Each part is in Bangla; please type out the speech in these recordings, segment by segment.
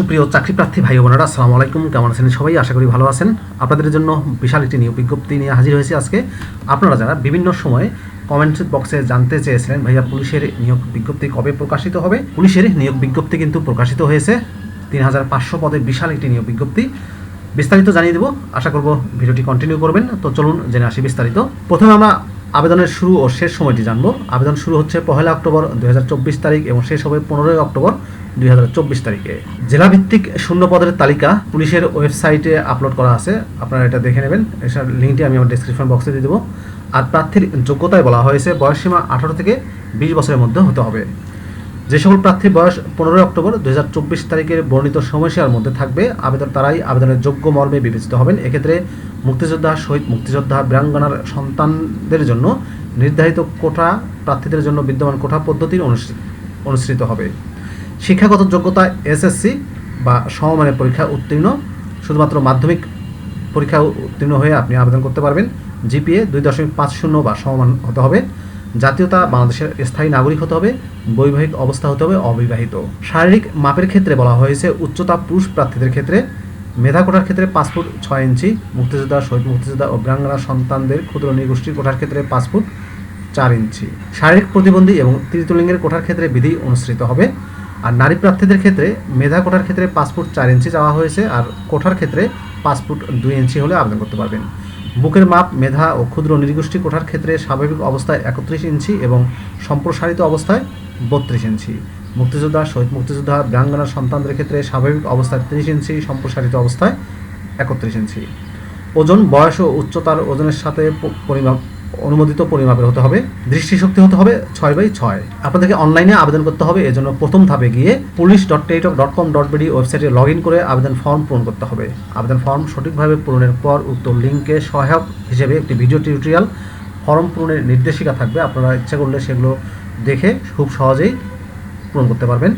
সুপ্রিয় চাকরি প্রার্থী ভাই বোনেরা, আসসালামু আলাইকুম। কেমন আছেন সবাই? আশা করি ভালো আছেন। আপনাদের জন্য বিশাল একটি নিয়োগ বিজ্ঞপ্তি নিয়ে হাজির হয়েছি আজকে। আপনারা যারা বিভিন্ন সময়ে কমেন্ট বক্সে জানতে চেয়েছিলেন, ভাইয়া পুলিশের নিয়োগ বিজ্ঞপ্তি কবে প্রকাশিত হবে? পুলিশের নিয়োগ বিজ্ঞপ্তি কিন্তু প্রকাশিত হয়েছে। তিন হাজার পাঁচশো পদে বিশাল একটি নিয়োগ বিজ্ঞপ্তি। বিস্তারিত জানিয়ে দেবো। আশা করব ভিডিওটি কন্টিনিউ করবেন। তো চলুন জেনে আসি বিস্তারিত। প্রথমে আমরা আবেদনের শুরু ও শেষ সময়টি জানব। আবেদন শুরু হচ্ছে পহেলা অক্টোবর দুই হাজার চব্বিশ তারিখ এবং শেষ হবে পনেরোই অক্টোবর দুই হাজার চব্বিশ তারিখে। জেলাভিত্তিক শূন্য পদের তালিকা পুলিশের ওয়েবসাইটে আপলোড করা আছে। আপনারা এটা দেখে নেবেন। এটার লিঙ্কটি আমি আমার ডিসক্রিপশন বক্সে দিয়ে দেবো। আর প্রার্থীর যোগ্যতায় বলা হয়েছে, বয়সসীমা আঠারো থেকে বিশ বছরের মধ্যে হতে হবে। যে সকল প্রার্থীর বয়স পনেরোই অক্টোবর দুই তারিখের বর্ণিত সময়সীমার মধ্যে থাকবে, আবেদন তারাই আবেদনের যোগ্য মর্মে বিবেচিত হবেন। এক্ষেত্রে মুক্তিযোদ্ধা, শহীদ মুক্তিযোদ্ধা, বীরাঙ্গনার সন্তানদের জন্য নির্ধারিত কোটা, প্রার্থীদের জন্য বিদ্যমান কোটা পদ্ধতির অনুসৃত হবে। শিক্ষাগত যোগ্যতা, এসএসসি বা সমমানের পরীক্ষা উত্তীর্ণ। শুধুমাত্র মাধ্যমিক পরীক্ষা উত্তীর্ণ হয়ে আপনি আবেদন করতে পারবেন। জিপিএ দুই দশমিক পাঁচ শূন্য বা সমমান হতে হবে। জাতীয়তা, বাংলাদেশের স্থায়ী নাগরিক হতে হবে। বৈবাহিক অবস্থা হতে হবে, অবিবাহিত। শারীরিক মাপের ক্ষেত্রে বলা হয়েছে, উচ্চতা পুরুষ প্রার্থীদের ক্ষেত্রে। মেধা কোটার ক্ষেত্রে পাঁচ ফুট ছয় ইঞ্চি, মুক্তিযোদ্ধা, শহীদ মুক্তিযোদ্ধা ও বীরাঙ্গনা সন্তানদের ক্ষুদ্র নৃগোষ্ঠীর কোঠার ক্ষেত্রে পাঁচ ফুট চার ইঞ্চি। শারীরিক প্রতিবন্ধী এবং তৃতীয়লিঙ্গের কোঠার ক্ষেত্রে বিধি অনুসৃত হবে। আর নারী প্রার্থীদের ক্ষেত্রে মেধা কোঠার ক্ষেত্রে পাঁচ ফুট চার ইঞ্চি চাওয়া হয়েছে আর কোঠার ক্ষেত্রে পাঁচ ফুট দুই ইঞ্চি হলে আবেদন করতে পারবেন। বুকের মাপ, মেধা ও ক্ষুদ্র নৃগোষ্ঠী কোঠার ক্ষেত্রে স্বাভাবিক অবস্থায় একত্রিশ ইঞ্চি এবং সম্প্রসারিত অবস্থায় বত্রিশ ইঞ্চি। মুক্তিযোদ্ধা, শহীদ মুক্তিযোদ্ধা বীরাঙ্গনা সন্তানদের ক্ষেত্রে স্বাভাবিক অবস্থায় ত্রিশ ইঞ্চি, সম্প্রসারিত অবস্থায় একত্রিশ ইঞ্চি। ওজন, বয়স ও উচ্চতার ওজনের সাথে পরিমাপ অনুমোদিত পরিমাপের হতে হবে, দৃষ্টিশক্তি হতে হবে ছয় বাই ছয়। আপনাদেরকে অনলাইনে আবেদন করতে হবে, এজন্য প্রথম ধাপে গিয়ে police dot Teletalk dot com dot BD ওয়েবসাইটে লগ ইন করে আবেদন ফর্ম পূরণ করতে হবে। আবেদন ফর্ম সঠিকভাবে পূরণের পর উক্ত লিঙ্কে সহায়ক হিসেবে একটি ভিডিও টিউটোরিয়াল ফর্ম পূরণের নির্দেশিকা থাকবে। আপনারা ইচ্ছা করলে সেগুলো দেখে খুব সহজেই পূরণ করতে পারবেন।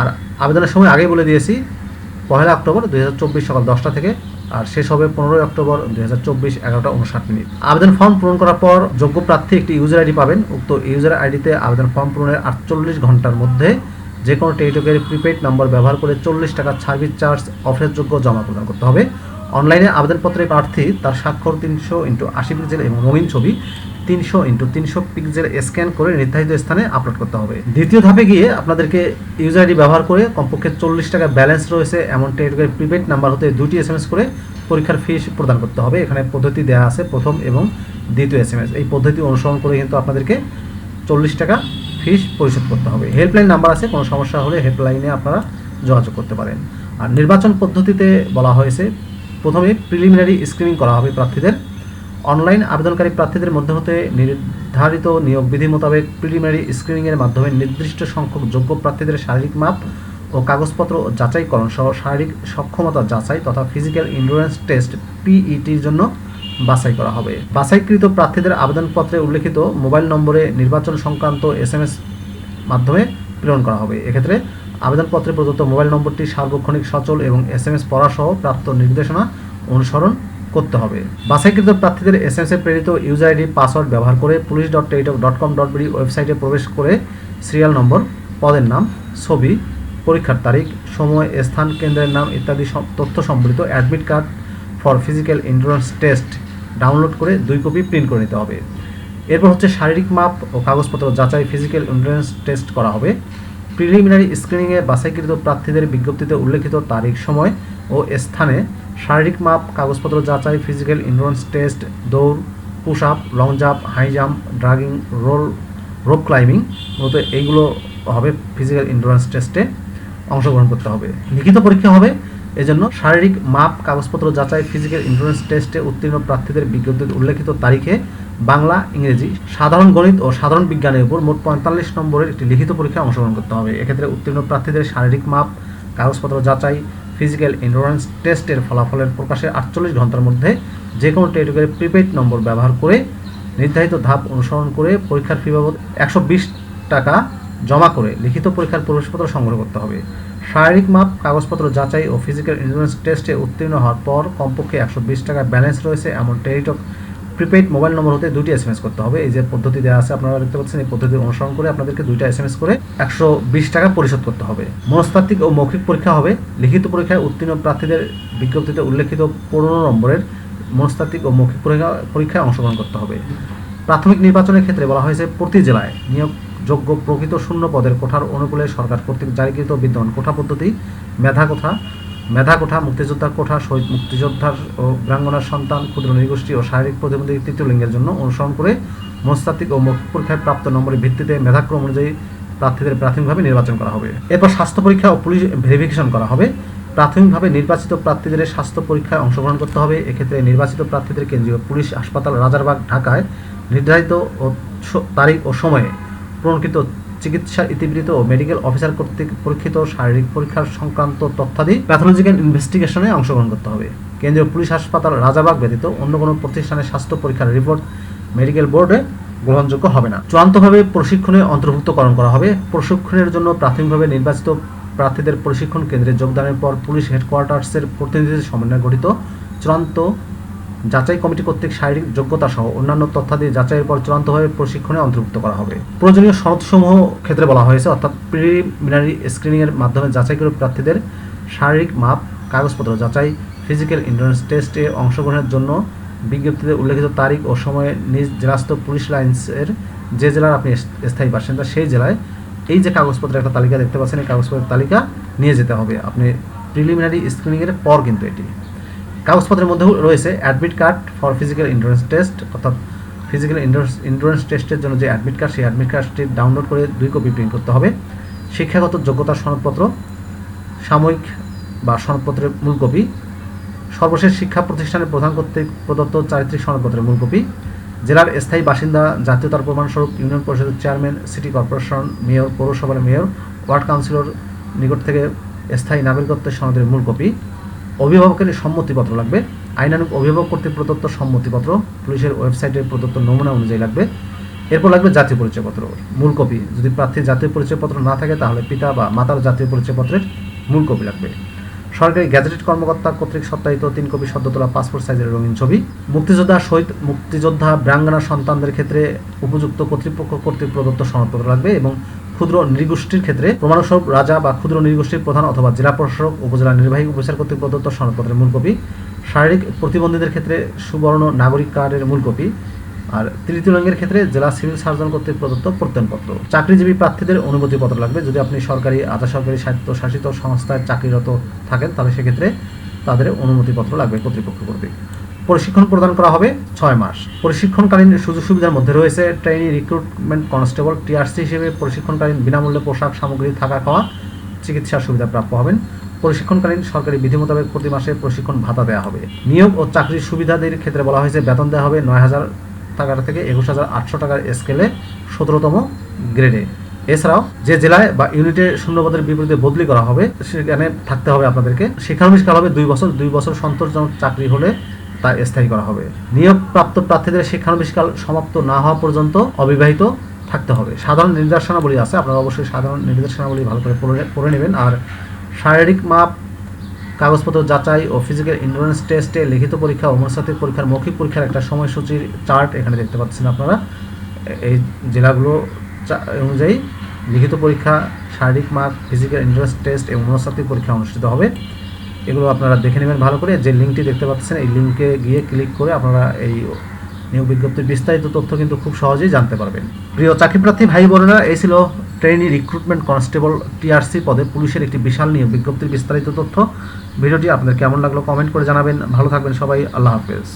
আর আবেদনের সময় আগেই বলে দিয়েছি পহেলা অক্টোবর দুই হাজার চব্বিশ সকাল দশটা থেকে আর শেষ হবে পনেরোই অক্টোবর দুই হাজার চব্বিশ এগারোটা উনষাট মিনিট। আবেদন ফর্ম পূরণ করার পর যোগ্য প্রার্থী একটি ইউজার আইডি পাবেন। উক্ত ইউজার আইডিতে আবেদন ফর্ম পূরণের আটচল্লিশ ঘণ্টার মধ্যে যে কোনো টেলিটকের প্রিপেড নম্বর ব্যবহার করে চল্লিশ টাকা সার্ভিস চার্জ অফেসযোগ্য জমা প্রদান করতে হবে। অনলাইনে আবেদনপত্রে প্রার্থী তার স্বাক্ষর তিনশো ইন্টু আশি পিক্সেল এবং রঙিন ছবি তিনশো ইন্টু তিনশো পিক্সেল স্ক্যান করে নির্ধারিত স্থানে আপলোড করতে হবে। দ্বিতীয় ধাপে গিয়ে আপনাদেরকে ইউজার আইডি ব্যবহার করে কমপক্ষে চল্লিশ টাকা ব্যালেন্স রয়েছে, এমন টেলিটকের প্রিপেড নাম্বার হতে দুটি এস করে পরীক্ষার ফি প্রদান করতে হবে। এখানে পদ্ধতি দেওয়া আছে প্রথম এবং দ্বিতীয় এস এই পদ্ধতি অনুসরণ করে কিন্তু আপনাদেরকে চল্লিশ টাকা ফিস পরিশোধ করতে হবে। হেল্পলাইন নাম্বার আছে, কোনো সমস্যা হলে হেল্পলাইনে আপনারা যোগাযোগ করতে পারেন। আর নির্বাচন পদ্ধতিতে বলা হয়েছে, প্রথমে প্রিলিমিনারি স্ক্রিনিং করা হবে প্রার্থীদের। অনলাইন আবেদনকারী প্রার্থীদের মধ্যে হতে নির্ধারিত নিয়োগ বিধি মোতাবেক প্রিলিমিনারি স্ক্রিনিংয়ের মাধ্যমে নির্দিষ্ট সংখ্যক যোগ্য প্রার্থীদের শারীরিক মাপ ও কাগজপত্র যাচাইকরণ সহ শারীরিক সক্ষমতা যাচাই তথা ফিজিক্যাল ইন্ডুরেন্স টেস্ট পিইটির জন্য বাছাই করা হবে। বাছাইকৃত প্রার্থীদের আবেদনপত্রে উল্লেখিত মোবাইল নম্বরে নির্বাচন সংক্রান্ত এস এম এস মাধ্যমে প্রেরণ করা হবে। এক্ষেত্রে আবেদনপত্রে প্রদত্ত মোবাইল নম্বরটি সার্বক্ষণিক, সচল এবং এস এম এস পড়াসহ প্রাপ্ত নির্দেশনা অনুসরণ করতে হবে। বাছাইকৃত প্রার্থীদের এস এম এ প্রেরিত ইউজার আইডি পাসওয়ার্ড ব্যবহার করে police dot Teletalk dot com dot BD ওয়েবসাইটে প্রবেশ করে সিরিয়াল নম্বর, পদের নাম, ছবি, পরীক্ষার তারিখ, সময়, স্থান, কেন্দ্রের নাম ইত্যাদি তথ্য সম্বলিত admit card for physical endurance test download করে দুই কপি প্রিন্ট করে নিতে হবে। এরপর হচ্ছে শারীরিক মাপ ও কাগজপত্র যাচাই ফিজিক্যাল এন্ডুরেন্স টেস্ট করা হবে। প্রিলিমিনারি স্ক্রিনিংয়ে বাছাইকৃত প্রার্থীদের বিজ্ঞপ্তিতে উল্লেখিত তারিখ, সময় ও স্থানে শারীরিক মাপ, কাগজপত্র যাচাই ফিজিক্যাল এন্ডুরেন্স টেস্ট দৌড় push up long jump high jump dragging roll rope climbing মূলত এইগুলো হবে ফিজিক্যাল এন্ডুরেন্স টেস্টে অংশগ্রহণ করতে হবে। লিখিত পরীক্ষা হবে, এজন্য শারীরিক মাপ, কাগজপত্র যাচাই ফিজিক্যাল ইন্স্যুরেন্স টেস্টে উত্তীর্ণ প্রার্থীদের বিজ্ঞপ্তিতে উল্লেখিত তারিখে বাংলা, ইংরেজি, সাধারণ গণিত ও সাধারণ বিজ্ঞানের উপর মোট পঁয়তাল্লিশ নম্বরের একটি লিখিত পরীক্ষায় অংশগ্রহণ করতে হবে। এক্ষেত্রে উত্তীর্ণ প্রার্থীদের শারীরিক মাপ, কাগজপত্র যাচাই ফিজিক্যাল ইন্ডোরেন্স টেস্টের ফলাফলের প্রকাশের আটচল্লিশ ঘণ্টার মধ্যে যে কোনো টেলিটকের প্রিপেড নম্বর ব্যবহার করে নির্ধারিত ধাপ অনুসরণ করে পরীক্ষার ফি বাবদ একশো বিশ টাকা জমা করে লিখিত পরীক্ষার প্রবেশপত্র সংগ্রহ করতে হবে। শারীরিক মাপ, কাগজপত্র যাচাই ও ফিজিক্যাল ইন্ডোরেন্স টেস্টে উত্তীর্ণ হওয়ার পর কমপক্ষে একশো বিশ টাকা ব্যালেন্স রয়েছে এমন টেলিটক প্রিপেইড মোবাইল নম্বর হতে দুইটি এস করতে হবে। এই যে পদ্ধতি দেওয়া আছে, আপনারা দেখতে পাচ্ছেন, এই পদ্ধতি অনুসরণ করে আপনাদেরকে দুইটা এস করে একশো বিশ টাকা পরিশোধ করতে হবে। মনস্তাত্ত্বিক ও মৌখিক পরীক্ষা হবে। লিখিত পরীক্ষায় উত্তীর্ণ প্রার্থীদের বিজ্ঞপ্তিতে উল্লেখিত পনেরো নম্বরের মনস্তাত্ত্বিক ও মৌখিক পরীক্ষা, পরীক্ষায় অংশগ্রহণ করতে হবে। প্রাথমিক নির্বাচনের ক্ষেত্রে বলা হয়েছে, প্রতি জেলায় নিয়োগযোগ্য প্রকৃত শূন্য পদের কোঠার অনুকূলে সরকার কর্তৃক জারিকৃত বিদ্যমান কোঠা পদ্ধতি, মেধা কোঠা মেধা কোঠা মুক্তিযোদ্ধার কোঠা, শহীদ মুক্তিযোদ্ধার ও ব্রাঙ্গনার সন্তান, ক্ষুদ্র নৃগোষ্ঠী ও শারীরিক প্রতিবন্ধী তৃতীয় লিঙ্গের জন্য অনুসরণ করে মনস্তাত্ত্বিক ও মৌখিক পরীক্ষায় প্রাপ্ত নম্বরের ভিত্তিতে মেধাক্রম অনুযায়ী প্রার্থীদের প্রাথমিকভাবে নির্বাচন করা হবে। এরপর স্বাস্থ্য পরীক্ষা ও পুলিশ ভেরিফিকেশন করা হবে। প্রাথমিকভাবে নির্বাচিত প্রার্থীদের স্বাস্থ্য পরীক্ষায় অংশগ্রহণ করতে হবে। এক্ষেত্রে নির্বাচিত প্রার্থীদের কেন্দ্রীয় পুলিশ হাসপাতাল রাজারবাগ, ঢাকায় নির্ধারিত ও তারিখ ও সময়ে প্রণকৃত চিকিৎসা ইতিবৃত্ত ও মেডিকেল অফিসার কর্তৃক পরীক্ষিত শারীরিক পরীক্ষার সংক্রান্ত তথ্যাদি প্যাথোলজিক্যাল ইনভেস্টিগেশনে অংশগ্রহণ করতে হবে। কেন্দ্রীয় পুলিশ হাসপাতাল রাজাবাগ ব্যতীত অন্য কোনো প্রতিষ্ঠানের স্বাস্থ্য পরীক্ষার রিপোর্ট মেডিকেল বোর্ডে গ্রহণযোগ্য হবে না। চূড়ান্তভাবে প্রশিক্ষণে অন্তর্ভুক্তকরণ করা হবে। প্রশিক্ষণের জন্য প্রাথমিকভাবে নির্বাচিত প্রার্থীদের প্রশিক্ষণ কেন্দ্রে যোগদানের পর পুলিশ হেডকোয়ার্টার্সের প্রতিনিধিদের সমন্বয়ে গঠিত চূড়ান্ত যাচাই কমিটি কর্তৃক শারীরিক যোগ্যতা সহ অন্যান্য তথ্যাদি যাচাইয়ের পর চূড়ান্তভাবে প্রশিক্ষণে অন্তর্ভুক্ত করা হবে। প্রয়োজনীয় সনদসমূহ ক্ষেত্রে বলা হয়েছে, অর্থাৎ প্রিলিমিনারি স্ক্রিনিংয়ের মাধ্যমে যাচাই করে প্রার্থীদের শারীরিক মাপ, কাগজপত্র যাচাই ফিজিক্যাল ইন্টারেন্স টেস্টে অংশগ্রহণের জন্য বিজ্ঞপ্তিতে উল্লেখিত তারিখ ও সময়ে নিজ জেলাস্থ পুলিশ লাইন্সের যে জেলার আপনি স্থায়ী বাসিন্দা সেই জেলায় এই যে কাগজপত্রের একটা তালিকা দেখতে পাচ্ছেন, এই কাগজপত্রের তালিকা নিয়ে যেতে হবে। আপনি প্রিলিমিনারি স্ক্রিনিংয়ের পর কিন্তু এটি। কাগজপত্রের মধ্যেও রয়েছে admit card for physical endurance test অর্থাৎ ফিজিক্যাল ইন্ডোরেন্স ইন্ডোরেন্স টেস্টের জন্য যে অ্যাডমিট কার্ড সেই অ্যাডমিট কার্ডটি ডাউনলোড করে দুই কপি প্রিন্ট করতে হবে। শিক্ষাগত যোগ্যতার সনদপত্র, সাময়িক বা সনদপত্রের মূল কপি সর্বশেষ শিক্ষা প্রতিষ্ঠানের প্রধান কর্তৃক প্রদত্ত চারিত্রিক সনদপত্রের মূল কপি জেলার স্থায়ী বাসিন্দা, জাতীয়তার প্রমাণস্বরূপ ইউনিয়ন পরিষদের চেয়ারম্যান সিটি কর্পোরেশন মেয়র পৌরসভার মেয়র ওয়ার্ড কাউন্সিলর নিকট থেকে স্থায়ী নাগরিকত্বের সনদের মূল কপি অভিভাবকের সম্মতিপত্র লাগবে। আইনানুক অভিভাবক কর্তৃক প্রদত্ত সম্মতিপত্র পুলিশের ওয়েবসাইটে প্রদত্ত নমুনা অনুযায়ী লাগবে। এরপর লাগবে জাতীয় পরিচয়পত্র। মূল কপি। যদি প্রার্থীর জাতীয় পরিচয়পত্র না থাকে, তাহলে পিতা বা মাতার জাতীয় পরিচয়পত্রের মূল কপি লাগবে। সরকারি গ্যাজেটেড কর্মকর্তা কর্তৃক সত্যায়িত তিন কপি সদ্য তোলা পাসপোর্ট সাইজের রঙিন ছবি। মুক্তিযোদ্ধা শহীদ মুক্তিযোদ্ধা ব্রাঙ্গনা সন্তানদের ক্ষেত্রে উপযুক্ত কর্তৃপক্ষ কর্তৃক প্রদত্ত সনদপত্র লাগবে এবং ক্ষুদ্র নৃগোষ্ঠীর ক্ষেত্রে প্রমাণস্বরূপ রাজা বা ক্ষুদ্র নৃগোষ্ঠীর প্রধান অথবা জেলা প্রশাসক, উপজেলা নির্বাহী অফিসার কর্তৃক প্রদত্ত সনদপত্রের মূল কপি। শারীরিক প্রতিবন্ধীদের ক্ষেত্রে সুবর্ণ নাগরিক কার্ডের মূল কপি। আর তৃতীয় লিঙ্গের ক্ষেত্রে জেলা সিভিল সার্জন কর্তৃক প্রদত্ত প্রত্যয়নপত্র। চাকরিজীবী প্রার্থীদের অনুমতিপত্র লাগবে। যদি আপনি সরকারি আধা সরকারি স্বায়ত্তশাসিত সংস্থায় চাকরিরত থাকেন, তাহলে সেক্ষেত্রে তাদের অনুমতিপত্র লাগবে কর্তৃপক্ষ কর্তৃক। প্রশিক্ষণ প্রদান করা হবে ছয় মাস। প্রশিক্ষণকালীন সুযোগ সুবিধার মধ্যে রয়েছে ট্রেনি রিক্রুটমেন্ট কনস্টেবল, টিআরসি হিসেবে প্রশিক্ষণকালীন বিনামূল্যে পোশাক সামগ্রী, থাকা খাওয়া চিকিৎসার সুবিধা প্রাপ্য হবেন। প্রশিক্ষণকালীন সরকারি বিধি মোতাবেক প্রতি মাসে প্রশিক্ষণ ভাতা দেওয়া হবে। নিয়োগ ও চাকরির সুবিধাদের ক্ষেত্রে বলা হয়েছে, বেতন দেওয়া হবে নয় হাজার টাকা থেকে একুশ হাজার আটশো টাকার স্কেলে সতেরোতম গ্রেডে এছাড়াও যে জেলায় বা ইউনিটে শূন্যপদের বিপরীতে বদলি করা হবে, সেখানে থাকতে হবে আপনাদেরকে শিক্ষানবিষ্কার হবে দুই বছর। দুই বছর সন্তোষজনক চাকরি হলে তা স্থায়ী করা হবে। নিয়োগপ্রাপ্ত প্রার্থীদের শিক্ষানবিষ্কার সমাপ্ত না হওয়া পর্যন্ত অবিবাহিত থাকতে হবে। সাধারণ নির্দেশনাবলী আছে, আপনারা অবশ্যই সাধারণ নির্দেশনাবলী ভালো করে পড়ে নেবেন। আর শারীরিক মাপ কাগজপত্র যাচাই ও ফিজিক্যাল ইন্ডোরেন্স টেস্টে লিখিত পরীক্ষা ও মনস্তাত্ত্বিক পরীক্ষার মৌখিক পরীক্ষার একটা সময়সূচির চার্ট এখানে দেখতে পাচ্ছেন আপনারা। এই জেলাগুলো অনুযায়ী লিখিত পরীক্ষা, শারীরিক মাপ ফিজিক্যাল ইন্ডোরেন্স টেস্ট এবং মনস্তাত্ত্বিক পরীক্ষা অনুষ্ঠিত হবে। এগুলো আপনারা দেখে নেবেন ভালো করে। যে লিঙ্কটি দেখতে পাচ্ছেন, এই লিঙ্কে গিয়ে ক্লিক করে আপনারা এই নিয়োগ বিজ্ঞপ্তির বিস্তারিত তথ্য কিন্তু খুব সহজেই জানতে পারবেন। প্রিয় চাকরিপ্রার্থী ভাই বোনেরা এই ছিল ট্রেনি রিক্রুটমেন্ট কনস্টেবল টিআরসি পদে পুলিশের একটি বিশাল নিয়োগ বিজ্ঞপ্তির বিস্তারিত তথ্য। ভিডিওটি আপনাদের কেমন লাগল কমেন্ট করে জানাবেন। ভালো থাকবেন সবাই। আল্লাহ হাফেজ।